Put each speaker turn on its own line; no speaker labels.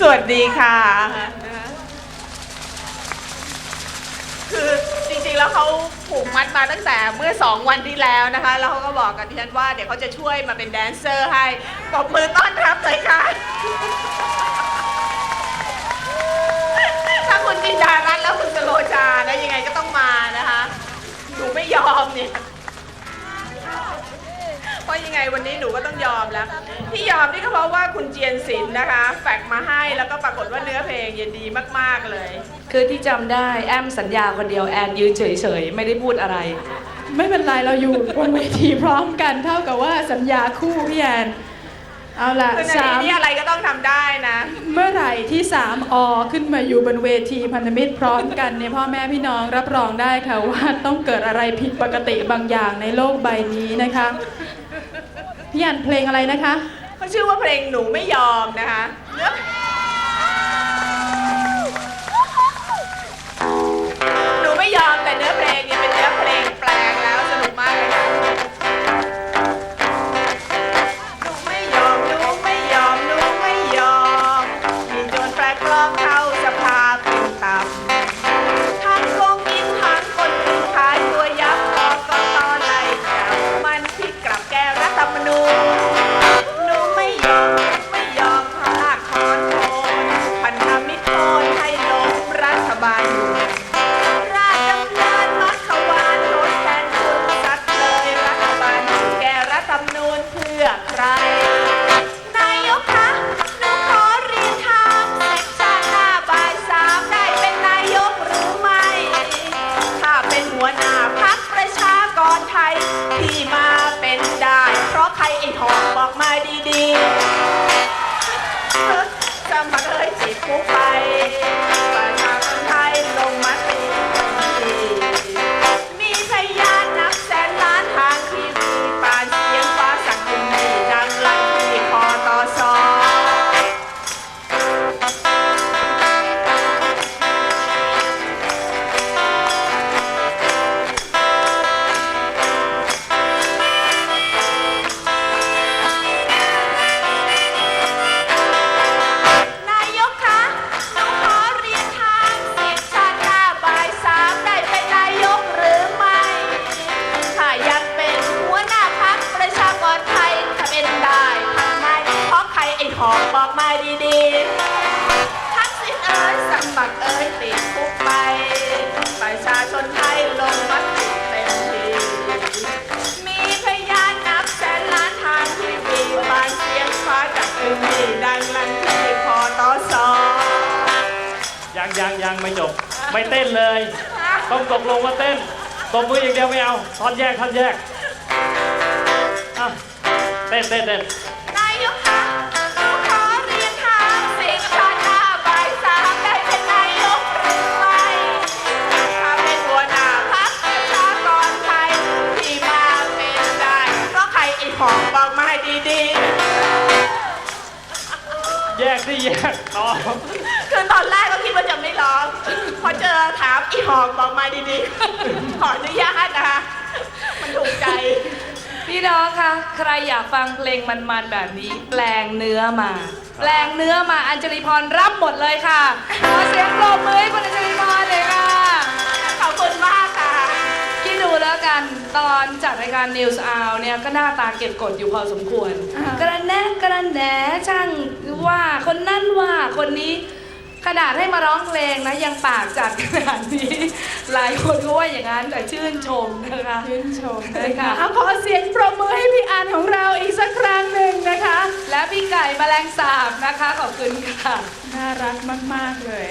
สวัสดีค่ะ คือจริงๆแล้วเขาผูกมัดมาตั้งแต่เมื่อสองวันที่แล้วนะคะ แล้วเขาก็บอกกับดิฉันว่าเดี๋ยวเขาจะช่วยมาเป็นแดนเซอร์ให้ปรบมือต้อนรับเลยค่ะ ราะยังไงวันนี้หนูก็ต้องยอมแล้ว ที่ยอมนี่ก็เพราะว่าคุณเจียนศิลป์นะคะ แฟกซ์มาให้แล้วก็ปรากฏว่าเนื้อเพลงเย็นดีมากๆเลย
คือที่จำได้แอมสัญญาคนเดียวแอนยืนเฉยๆ ไม่ได้พูดอะไร
ไม่เป็นไรเราอยู่บนเวทีพร้อมกันเท่ากับว่าสัญญาคู่พี่แอนเอาละ
คือใน
สาม
นี้อะไรก็ต้องทำได้นะ
เมื่อไหร่ที่สามอขึ้นมาอยู่บนเวทีพันธมิตรพร้อมกันเนี่ยพ่อแม่พี่น้องรับรองได้ค่ะว่าต้องเกิดอะไรผิดปกติบางอย่างในโลกใบนี้นะคะ พี่อันเพลงอะไรนะคะ
เขาชื่อว่าเพลงหนูไม่ยอมนะคะเนื้อ ที่มาเป็นได้ เพราะใครไอ้ทองบอกมาดีๆ อ้หอกบอกมาดีๆทักษิณเอ้ยสัมัครเอ้ยติดคุกไป ประชาชนไทยลงมติเต็มทีมีพยานนับแสนล้านทางทีวีบานเสียงฟ้าจากอึงดีดังลั่นที่พอตอสอ
ยังยังยังไม่จบ ไม่เต้นเลย ต้องตกลงว่าเต้นตบมืออย่างเดียวไม่เอาท่อนแยกท่อนแยกอะเต้นเต้นเต้น
ของบอกมาให้ดี
แยกที่แยกต่อ
ๆ คือตอนแรกก็คิดว่าจะไม่ร้อง พอเจอถามอีหอกบอกมาดีๆ ขออนุญาตนะคะ มันถูกใจ
พี่น้องคะใครอยากฟังเพลงมันๆแบบนี้ แปลงเนื้อมา แปลงเนื้อมาอัญจลีพรรับหมดเลยค่ะ ขอเสียงปรบมือให้คุณอัญจลีพรเลยค่ะ แล้วกันตอนจัดรายการ News Hour เนี่ยก็หน้าตาเก็บกดอยู่พอสมควร
อ่าก
ระแนะกระแหนช่างว่าคนนั่นว่าคนนี้ขนาดให้มาร้องเพลงนะยังปากจัดขนาดนี้ หลายคนก็ว่าอย่างนั้นแต่ชื่นชมนะคะ
ชื่นชม
ได้
นะ
ค่ะ
คะเอาขอเสียงปรบมือให้พี่อันของเราอีกสักครั้งหนึ่งนะคะ
และพี่ไก่แมลงสาบนะคะขอบคุณค่ะ
น่ารักมาก ๆ เลย